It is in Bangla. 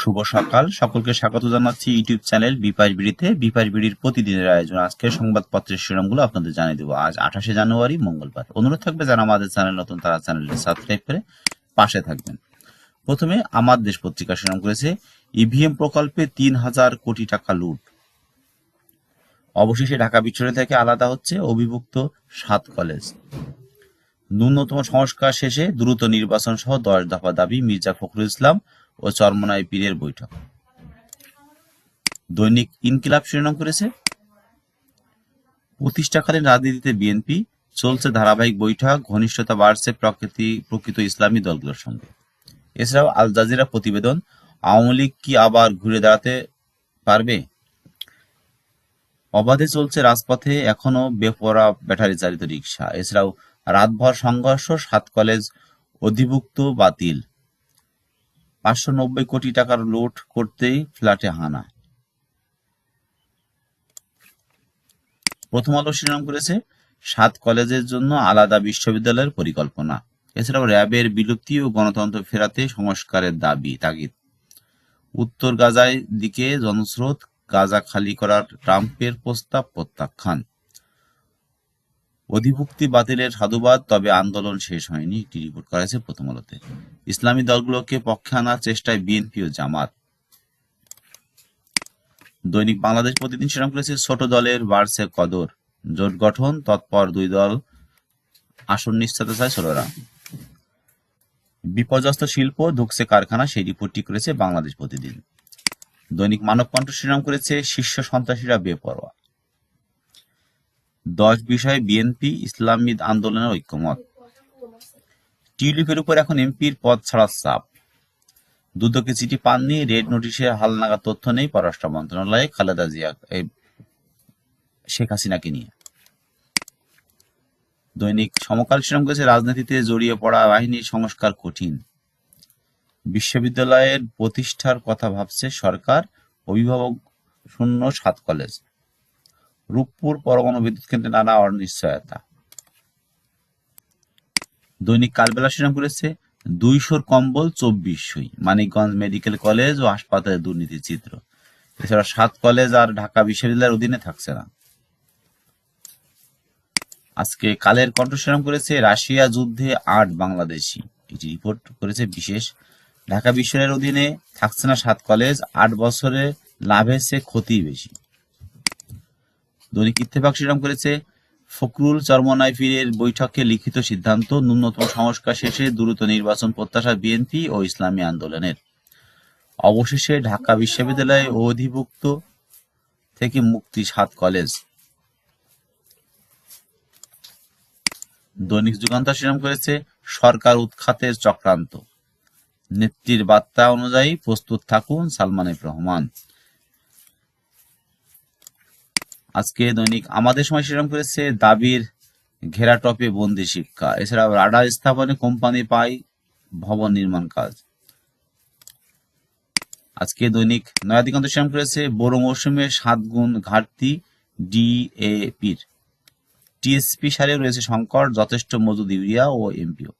শুভ সকাল। সকলকে স্বাগত জানাচ্ছি ইউটিউব চ্যানেল বিপাশ বিড়িতে। বিপাশ বিড়ির প্রতিদিনের আয়োজন। আজকের সংবাদপত্রের শিরোনামগুলো আপনাদের জানিয়ে দেবো। আজ আঠাশে জানুয়ারি, মঙ্গলবার। অনুরোধ থাকবে যারা আমাদের চ্যানেল নতুন, তারা চ্যানেলটি সাবস্ক্রাইব করে পাশে থাকবেন। প্রথমে আমার দেশ পত্রিকা শিরোনাম করেছে, ইভিএম প্রকল্পে তিন হাজার কোটি টাকা লুট। অবশেষে ঢাকা বিশ্ববিদ্যালয় থেকে আলাদা হচ্ছে অভিভুক্ত সাত কলেজ। ন্যূনতম সংস্কার শেষে দ্রুত নির্বাচন সহ দশ দফা দাবি মির্জা ফখরুল ইসলাম। ও চরমনাই পীরের বৈঠক। দৈনিক ইনকিলাব শিরোনাম করেছে, প্রতিষ্ঠাকালীন রাজনীতিতে বিএনপি, চলছে ধারাবাহিক বৈঠক, ঘনিষ্ঠতা বাড়ছে প্রকৃতি, প্রকৃত ইসলামী দলগুলোর সঙ্গে। এছাড়াও আল জাজিরা প্রতিবেদন, আওয়ামী লীগ কি আবার ঘুরে দাঁড়াতে পারবে? অবাধে চলছে রাজপথে এখনও বেপরা ব্যাটারি চালিত রিক্সা এছাড়াও রাতভর সংঘর্ষ, সাত কলেজ অধিভুক্ত বাতিল। পাঁচশো নব্বই কোটি টাকার লুট করতেই ফ্ল্যাটে হানা। প্রথম আলো শিরোনাম করেছে, সাত কলেজের জন্য আলাদা বিশ্ববিদ্যালয়ের পরিকল্পনা। এছাড়াও র্যাবের বিলুপ্তি ও গণতন্ত্র ফেরাতে সংস্কারের দাবি, তাগিদ। উত্তর গাজায় দিকে জনস্রোত, গাজা খালি করার ট্রাম্পের প্রস্তাব প্রত্যাখ্যান। অধিভুক্তি বাতিলের সাধুবাদ, তবে আন্দোলন শেষ হয়নি, একটি রিপোর্ট করা হয়েছে প্রথম আলোতে। ইসলামী দলগুলোকে পক্ষে আনার চেষ্টায় বিএনপি ও জামাত। দৈনিক বাংলাদেশ প্রতিদিন শিরোনাম করেছে, ছোট দলের বাড়ছে কদর। জোট গঠন, তৎপর দুই দল আসন নিশ্চয়তা চায় ষোলরা। বিপর্যস্ত শিল্প ঢুকছে কারখানা, সেই রিপোর্টটি করেছে বাংলাদেশ প্রতিদিন। দৈনিক মানব কণ্ঠ শিরোনাম করেছে, শীর্ষ সন্ত্রাসীরা বেপরোয়া। দশ বিষয়ে বিএনপি ইসলামী আন্দোলনের ঐক্যমত। টিউলিপের উপর এখন এমপির পদ ছাড়ার চাপ। দুদকে চিঠি পাননি, রেড নোটিশে হালনাগা তথ্য নেই পররাষ্ট্র মন্ত্রণালয়ে খালেদা জিয়া শেখ হাসিনাকে নিয়ে। দৈনিক সমকাল শিরোনাম করেছে, রাজনীতিতে জড়িয়ে পড়া বাহিনীর সংস্কার কঠিন। বিশ্ববিদ্যালয়ের প্রতিষ্ঠার কথা ভাবছে সরকার, অভিভাবক শূন্য, সাত কলেজ। রূপপুর পরমাণু বিদ্যুৎ কেন্দ্রে নানা অনিশ্চয়তা। দৈনিক কালবেলা শিরোনাম করেছে, দুইশোর কম্বল চব্বিশশোই মানিকগঞ্জ মেডিকেল কলেজ ও হাসপাতালে দুর্নীতির চিত্র। এছাড়া সাত কলেজ আর ঢাকা বিশ্ববিদ্যালয়ের অধীনে থাকছে না। আজকে কালের কণ্ঠ শিরোনাম করেছে, রাশিয়া যুদ্ধে আট বাংলাদেশি। এটি রিপোর্ট করেছে বিশেষ, ঢাকা বিশ্ববিদ্যালয়ের অধীনে থাকছে না সাত কলেজ, আট বছরে লাভের চেয়ে ক্ষতি বেশি। দৈনিক ইত্তেফাক শিরোনাম করেছে, ফখরুল চরমনাই পীরের বৈঠকে লিখিত সিদ্ধান্ত, ন্যূনতম সংস্কার শেষে দ্রুত নির্বাচন প্রত্যাশা বিএনপি ও ইসলামী আন্দোলনের। অবশেষে ঢাকা বিশ্ববিদ্যালয়ে অধিভুক্ত থেকে মুক্তি সাত কলেজ। দৈনিক যুগান্তর শিরোনাম করেছে, সরকার উৎখাতের চক্রান্ত। নেত্রীর বার্তা অনুযায়ী প্রস্তুত থাকুন সালমান রহমান। আজকে দৈনিক আমাদের সময় শিরোনাম করেছে দাবির ঘেরা টপে বন্দি শিক্ষা। এছাড়াও রাডার স্থাপনে কোম্পানি পায় ভবন নির্মাণ কাজ। আজকে দৈনিক নয়াদিগন্ত শিরোনাম করেছে বড় মৌসুমে সাত গুণ ঘাটতি ডিএপির। টিএসপি সারে রয়েছে সংকট, যথেষ্ট মজুদ ইউরিয়া ও এমপিও।